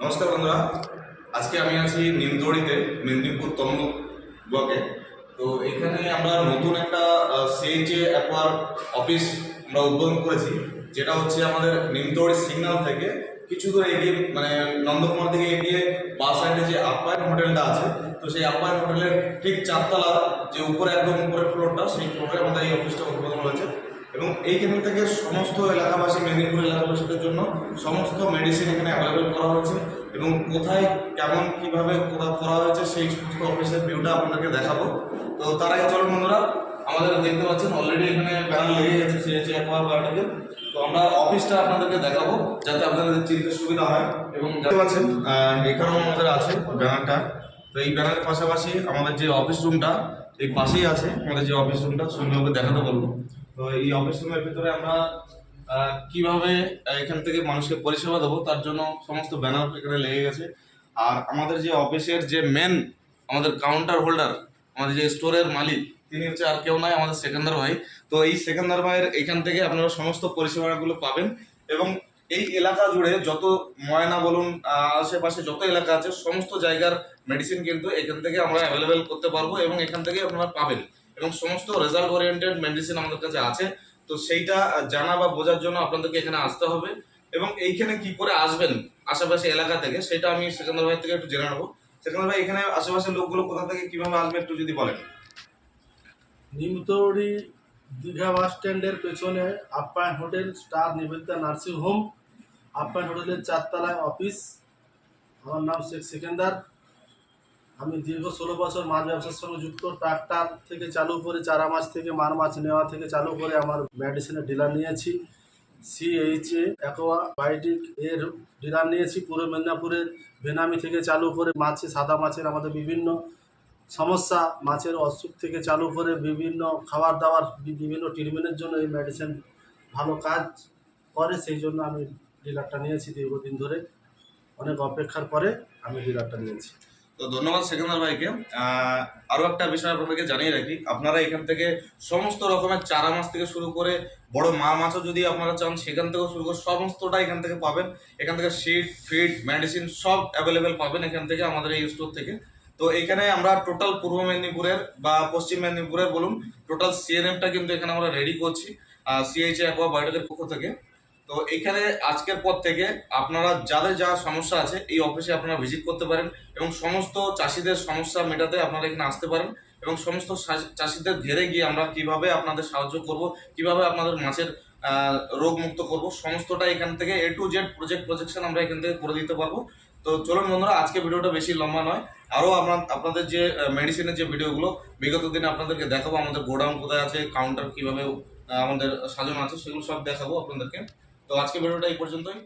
নমস্কার বন্ধুরা। আজকে আমি আছি নিমতড়িতে মেদিনীপুর তমলুক ব্লকে তো এখানে আমরা নতুন একটা সিএইচএ অ্যাকোয়ার অফিস আমরা উদ্বোধন করেছি, যেটা হচ্ছে আমাদের নিমতড়ি সিগন্যাল থেকে কিছু দূর এগিয়ে মানে নন্দকুমার থেকে এগিয়ে বাস সাইডে যে আপ্যায়ন হোটেলটা আছে, তো সেই আপ্যায়ন হোটেলের ঠিক চারতলা যে উপরে একদম উপরের ফ্লোরটা সেই ফ্লোরে আমাদের এই অফিসটা উদ্বোধন হয়েছে। এবং এইখান থেকে সমস্ত এলাকাবাসী মেদিনীপুর এলাকাবাসীদের জন্য সমস্ত মেডিসিন এখানে অ্যাভেলেবেল করা হয়েছে এবং কোথায়, কেমন, কীভাবে করা হয়েছে সেই সমস্ত অফিসের ভিউটা আপনাদেরকে দেখাবো। তো তার আগে চলুন বন্ধুরা, আমাদের দেখতে পাচ্ছেন অলরেডি এখানে ব্যানার লেগে গেছে সিএচি অ্যাকোয়া বায়োটিকে তো আমরা অফিসটা আপনাদেরকে দেখাবো যাতে আপনাদের চিনতে সুবিধা হয় এবং দেখতে পাচ্ছেন এখানেও আমাদের আছে ব্যানারটা। তো এই ব্যানারের পাশাপাশি আমাদের যে অফিস রুমটা এই পাশেই আছে আমাদের যে অফিস রুমটা সুন্দরভাবে দেখাতে বলব। তো এই অফিস রুমের ভিতরে আমরা কীভাবে এখান থেকে মানুষকে পরিষেবা দেবো, তার জন্য সমস্ত ব্যানার এখানে লেগে গেছে। আর আমাদের যে অফিসের যে মেন আমাদের কাউন্টার হোল্ডার আমাদের যে স্টোরের মালিক, তিনি হচ্ছে আর কেউ নয় আমাদের সেকেন্দার ভাই। তো এই সেকেন্দার ভাইয়ের এখান থেকে আপনারা সমস্ত পরিষেবাগুলো পাবেন এবং এই এলাকা জুড়ে যত ময়না বলুন আশেপাশে যত এলাকা আছে, সমস্ত জায়গার মেডিসিন কিন্তু এখান থেকে আমরা অ্যাভেলেবেল করতে পারব এবং এখান থেকে আপনারা পাবেন। এবং সমস্ত রেজাল্ট ওরিয়েন্টেড মেডিসিন আমাদের কাছে আছে। তো সেইটা জানা বা বোঝার জন্য আপনাদেরকে এখানে আসতে হবে। এবং এইখানে কি করে আসবেন আশেপাশে এলাকা থেকে, সেটা আমি সেকেন্দার ভাই থেকে একটু জেনে নেব। সেকেন্দার ভাই, এখানে আশেপাশের লোকগুলো কোথা থেকে কীভাবে আসবে একটু যদি বলেন। নিমতৌড়ি দীঘা বাস স্ট্যান্ডের পেছনে Apyayan hotel, star Nibedita nursing home. Apyayan হোটেলের চারতলায় অফিস। আমার নাম শেখ সেকেন্দার। আমি দীর্ঘ ষোলো বছর মাছ ব্যবসার সঙ্গে যুক্ত, ট্রাক্টার থেকে চালু করে চারা মাছ থেকে মার মাছ নেওয়া থেকে চালু করে আমার মেডিসিনের ডিলার নিয়েছি। সিএইচএ অ্যাকোয়া বায়োটিক এর ডিলার নিয়েছি। পূর্ব মেদিনীপুরের বেনামি থেকে চালু করে মাছে, সাদা মাছের আমাদের বিভিন্ন সমস্যা, মাছের অসুখ থেকে চালু করে বিভিন্ন খাবার দাবার, বিভিন্ন ট্রিটমেন্টের জন্য এই মেডিসিন ভালো কাজ করে। সেই জন্য আমি ডিলারটা নিয়েছি দীর্ঘদিন ধরে। অনেক অপেক্ষার পরে আমি ডিলারটা নিয়েছি। তো ধন্যবাদ সেকেন্দার ভাইকে। আহ, আরও একটা বিষয় আপনাদেরকে জানিয়ে রাখি। আপনারা এখান থেকে সমস্ত রকমের চারা মাছ থেকে শুরু করে বড় মা মাছও যদি আপনারা চান সেখান থেকেও শুরু করে সমস্তটা এখান থেকে পাবেন। এখান থেকে সিড ফিড মেডিসিন সব অ্যাভেলেবেল পাবেন এখান থেকে আমাদের এই স্টোর থেকে। তো এখানে আমরা টোটাল পূর্ব মেদিনীপুরের বা পশ্চিম মেদিনীপুরের বলুন টোটাল সিএনএমটা কিন্তু এখানে আমরা রেডি করছি সিএইচ অ্যাকোয়া বায়োটেকের পক্ষ থেকে। তো এখানে আজকের পর থেকে আপনারা যাদের যা সমস্যা আছে, এই অফিসে আপনারা ভিজিট করতে পারেন এবং সমস্ত চাষিদের সমস্যা মেটাতে আপনারা এখানে আসতে পারেন এবং সমস্ত চাষিদের ঘেরে গিয়ে আমরা কীভাবে আপনাদের সাহায্য করব, কীভাবে আপনাদের মাছের রোগ মুক্ত করব, সমস্তটা এখান থেকে A to Z project projection আমরা এখান থেকে করে দিতে পারব। তো চলুন বন্ধুরা, আজকে ভিডিওটা বেশি লম্বা নয়। আরও আপনার আপনাদের যে মেডিসিনের যে ভিডিওগুলো, বিগত দিনে আপনাদেরকে দেখাবো, আমাদের গোডাউন কোথায় আছে কাউন্টার কীভাবে আমাদের সাজানো আছে, সেগুলো সব দেখাবো আপনাদেরকে। তো আজকে ভিডিওটা এই পর্যন্তই।